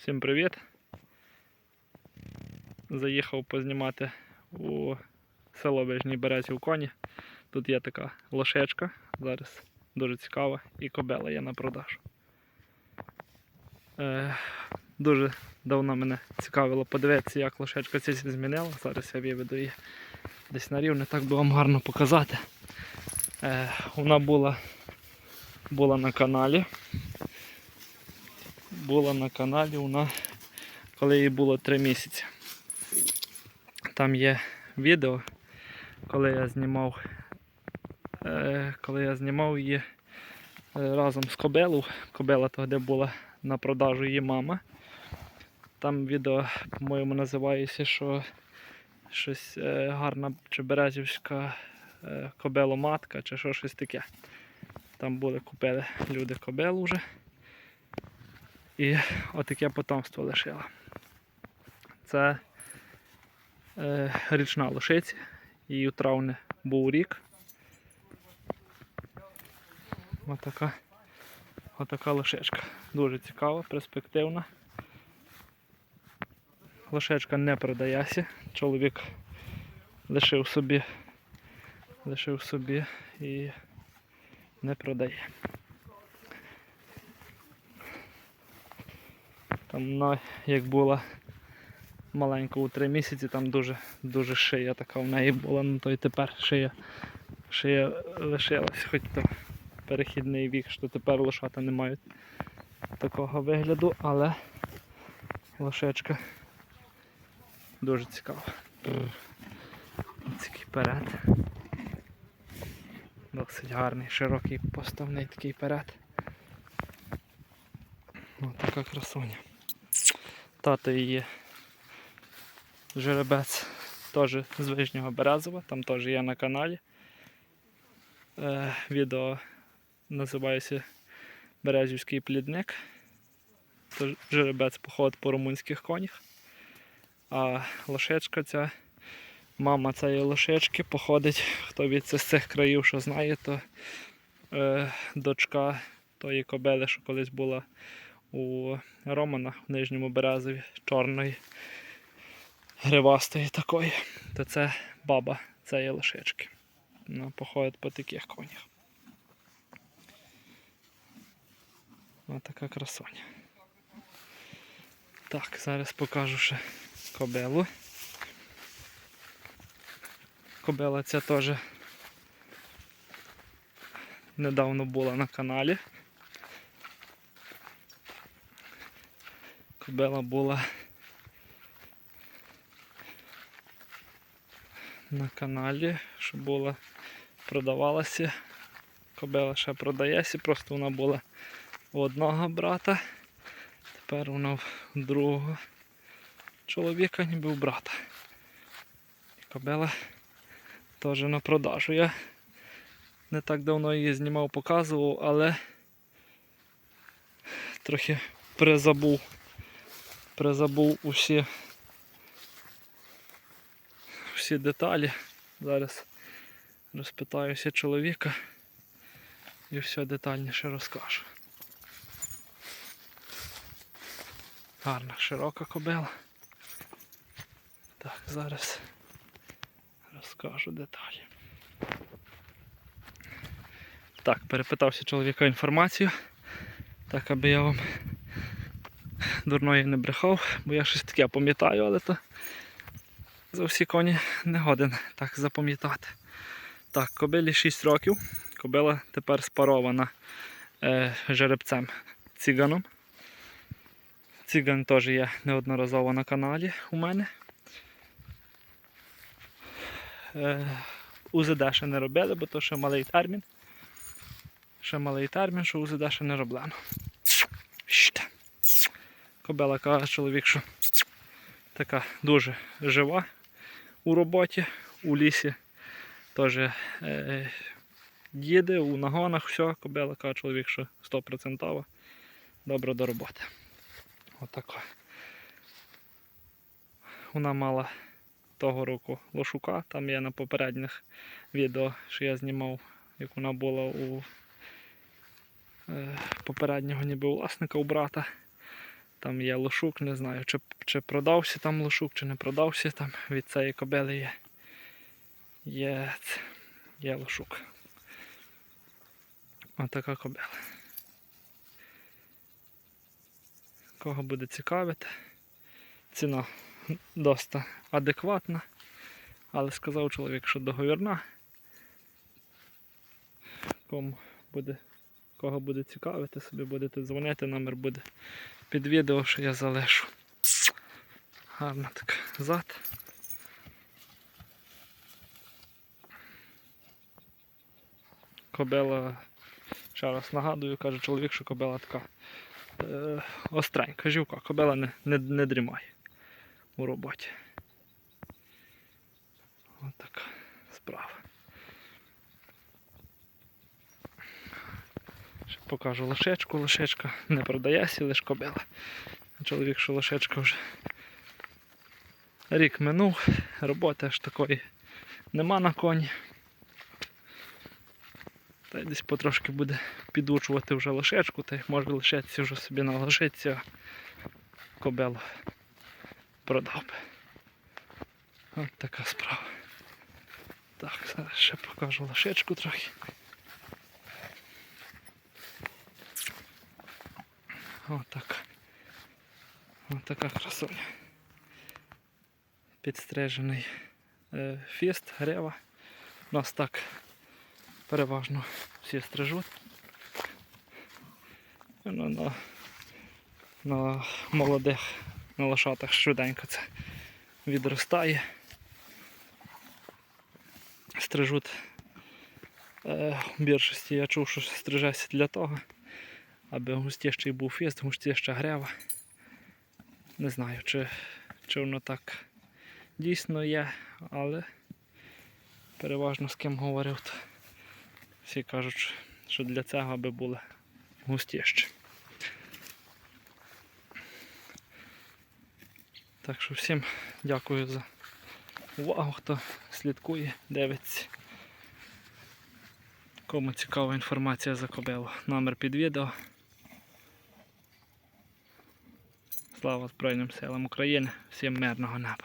Всім привіт! Заїхав познімати у село Вижній Березі в коні. Тут є така лошечка, зараз дуже цікава, і кобела є на продаж. Е, дуже давно мене цікавило подивитися, як лошечка ця змінила. Зараз я виведу її десь на рівне, так би вам гарно показати. Е, вона була, була на каналі була на каналі вона, коли їй було 3 місяці. Там є відео, коли я знімав, е, коли я знімав її е, разом з кобелу. Кобела тоді була на продажу її мама. Там відео, по-моєму, називається, що щось е, гарна чи березівська е, кобеломатка, чи що щось таке. Там були купили люди кобелу вже. І отаке потомство лишила. Це е, річна лошиця. Її у травні був рік. Отака, отака лошечка. Дуже цікава, перспективна. Лошечка не продається. Чоловік лишив собі, лишив собі і не продає. Там вона як була маленька у три місяці, там дуже дуже шия така в неї була, ну то й тепер шия, шия лишилась, хоч то перехідний вік, що тепер лошата не мають такого вигляду, але лошечка дуже цікава. Ось перед. Досить гарний, широкий поставний такий перед. Ось така красуня. Тато її жеребець теж з Вижнього Березова, там теж є на каналі. Е, відео називається Березівський плідник. Тож жеребець походить по румунських конях. А лошечка ця, мама цієї лошечки походить, хто від з цих країв, що знає, то е, дочка тої кобели, що колись була у Романа в Нижньому Березові, чорної, гривастої такої, то це баба цієї лошечки. Вона походить по таких конях. Ось така красоня. Так, зараз покажу ще кобелу. Кобела ця теж недавно була на каналі. Кобела була на каналі, що була, продавалася. Кобела ще продається, просто вона була у одного брата. Тепер вона в другого чоловіка, ніби у брата. Кобела теж на продажу. Я не так давно її знімав, показував, але трохи призабув призабув усі всі деталі. Зараз розпитаюся чоловіка і все детальніше розкажу. Гарна широка кобила. Так, зараз розкажу деталі. Так, перепитався чоловіка інформацію, так аби я вам дурної не брехав, бо я щось таке пам'ятаю, але то за всі коні не годен так запам'ятати. Так, кобилі 6 років. Кобила тепер спарована е, жеребцем циганом. Циган теж є неодноразово на каналі у мене. Е, УЗД ще не робили, бо то ще малий термін. Ще малий термін, що УЗД ще не роблено. Щта. Кобела каже чоловік, що така дуже жива у роботі, у лісі. Теж е, їде у нагонах, все, кобела каже чоловік, що 100% добре до роботи. Отако. Вона мала того року лошука, там є на попередніх відео, що я знімав, як вона була у е, попереднього ніби власника у брата. Там є лошук, не знаю, чи, чи продався там лошук, чи не продався там від цієї кобили є. Є, є лошук. Отака кобила. Кого буде цікавити. Ціна доста адекватна. Але сказав чоловік, що договірна. Кому буде, кого буде цікавити, собі будете дзвонити, номер буде під відео, що я залишу. Гарна така зад. Кобила, ще раз нагадую, каже чоловік, що кобила така е, остренька, жівка, кобила не, не, не дрімає у роботі. Ось така справа. Ще покажу лошечку. Лошечка не продається, лише кобила. Чоловік, що лошечка вже рік минув, роботи аж такої нема на коні. Та й десь потрошки буде підучувати вже лошечку, та й може лишитися вже собі на лошиці, а кобилу продав би. От така справа. Так, зараз ще покажу лошечку трохи. Отак. Ось така красуня. Підстрижений е, фіст, грева. У нас так переважно всі стрижуть. Ну, на, на молодих, на лошатах швиденько це відростає. Стрижуть е, в більшості я чув, що стрижеться для того, аби густіший був фіст, густіша грева. Не знаю, чи, чи воно так дійсно є, але переважно з ким говорив, то всі кажуть, що для цього аби були густіші. Так що всім дякую за увагу, хто слідкує, дивиться. Кому цікава інформація за кобилу. Номер під відео. Слава Збройним силам України, всім мирного неба.